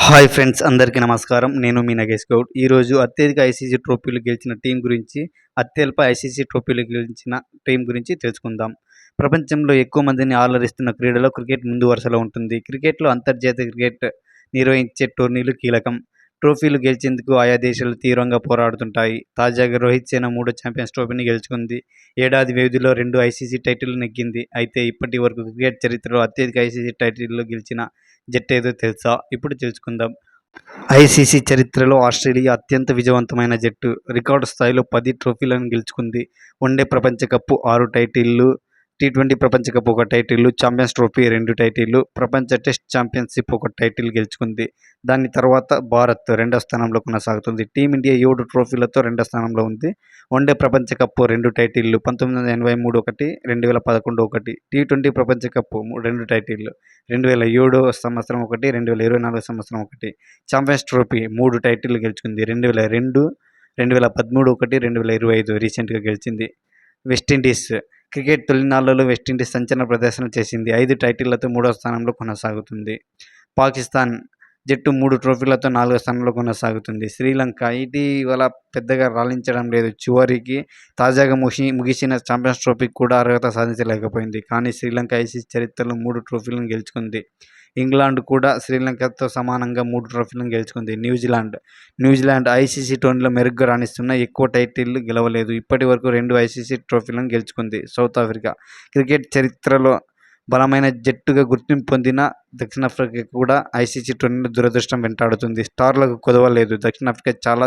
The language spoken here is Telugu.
హాయ్ ఫ్రెండ్స్ అందరికీ నమస్కారం. నేను మీ నగేష్ గౌడ్. ఈరోజు అత్యధిక ఐసీసీ ట్రోఫీలు గెలిచిన టీం గురించి అత్యల్ప ఐసీసీ ట్రోఫీలు గెలిచిన టీం గురించి తెలుసుకుందాం. ప్రపంచంలో ఎక్కువ మందిని ఆలరిస్తున్న క్రీడలో క్రికెట్ ముందు వరుసలో ఉంటుంది. క్రికెట్లో అంతర్జాతీయ క్రికెట్ నిర్వహించే టోర్నీలు కీలకం. ట్రోఫీలు గెలిచేందుకు ఆయా దేశాలు తీవ్రంగా పోరాడుతుంటాయి. తాజాగా రోహిత్ సేన మూడో ఛాంపియన్స్ ట్రోఫీని గెలుచుకుంది. ఏడాది వ్యవధిలో రెండు ఐసీసీ టైటిల్ నెగ్గింది. అయితే ఇప్పటి వరకు క్రికెట్ చరిత్రలో అత్యధిక ఐసీసీ టైటిల్లో గెలిచిన జట్టు ఏదో తెలుసా? ఇప్పుడు తెలుసుకుందాం. ఐసీసీ చరిత్రలో ఆస్ట్రేలియా అత్యంత విజయవంతమైన జట్టు. రికార్డు స్థాయిలో పది ట్రోఫీలను గెలుచుకుంది. వన్డే ప్రపంచ కప్పు ఆరు టైటిళ్ళు టీ ట్వంటీ ప్రపంచ కప్ ఒక టైటిల్ ఛాంపియన్స్ ట్రోఫీ రెండు టైటిళ్ళు ప్రపంచ టెస్ట్ ఛాంపియన్షిప్ ఒక టైటిల్ గెలుచుకుంది. దాని తర్వాత భారత్ రెండో స్థానంలో కొనసాగుతుంది. టీమిండియా ఏడు ట్రోఫీలతో రెండో స్థానంలో ఉంది. వన్డే ప్రపంచ కప్ రెండు టైటిళ్ళు పంతొమ్మిది వందల ఎనభై మూడు ఒకటి రెండు వేల పదకొండు ఒకటి. టీ ట్వంటీ ప్రపంచ కప్ రెండు టైటిళ్ళు రెండు వేల ఏడు సంవత్సరం ఒకటి రెండు వేల ఇరవై నాలుగు సంవత్సరం ఒకటి. ఛాంపియన్స్ ట్రోఫీ మూడు టైటిల్ గెలుచుకుంది. రెండు వేల రెండు రెండు వేల పదమూడు ఒకటి రెండు వేల ఇరవై ఐదు రీసెంట్గా గెలిచింది. వెస్టిండీస్ క్రికెట్ తొలినాళ్ళలో వెస్టిండీస్ సంచలన ప్రదర్శన చేసింది. ఐదు టైటిళ్ళతో మూడో స్థానంలో కొనసాగుతుంది. పాకిస్తాన్ జట్టు మూడు ట్రోఫీలతో నాలుగో స్థానంలో కొనసాగుతుంది. శ్రీలంక ఇటీవల పెద్దగా రాణించడం లేదు. చివరికి తాజాగా ముగి ముగిసిన ఛాంపియన్స్ ట్రోఫీ కూడా అర్హత సాధించలేకపోయింది. కానీ శ్రీలంక ఐసీసీ చరిత్రలో మూడు ట్రోఫీలను గెలుచుకుంది. ఇంగ్లాండ్ కూడా శ్రీలంకతో సమానంగా మూడు ట్రోఫీలను గెలుచుకుంది. న్యూజిలాండ్ న్యూజిలాండ్ ఐసీసీ టోర్నీలో మెరుగ్గా రాణిస్తున్న ఎక్కువ టైటిల్ గెలవలేదు. ఇప్పటి వరకు రెండు ఐసీసీ ట్రోఫీలను గెలుచుకుంది సౌత్ ఆఫ్రికా. క్రికెట్ చరిత్రలో బలమైన జట్టుగా గుర్తింపు పొందిన దక్షిణాఫ్రికా కూడా ఐసీసీ టోర్నీలో దురదృష్టం వెంటాడుతుంది. స్టార్లకు కుదవలేదు. దక్షిణాఫ్రికా చాలా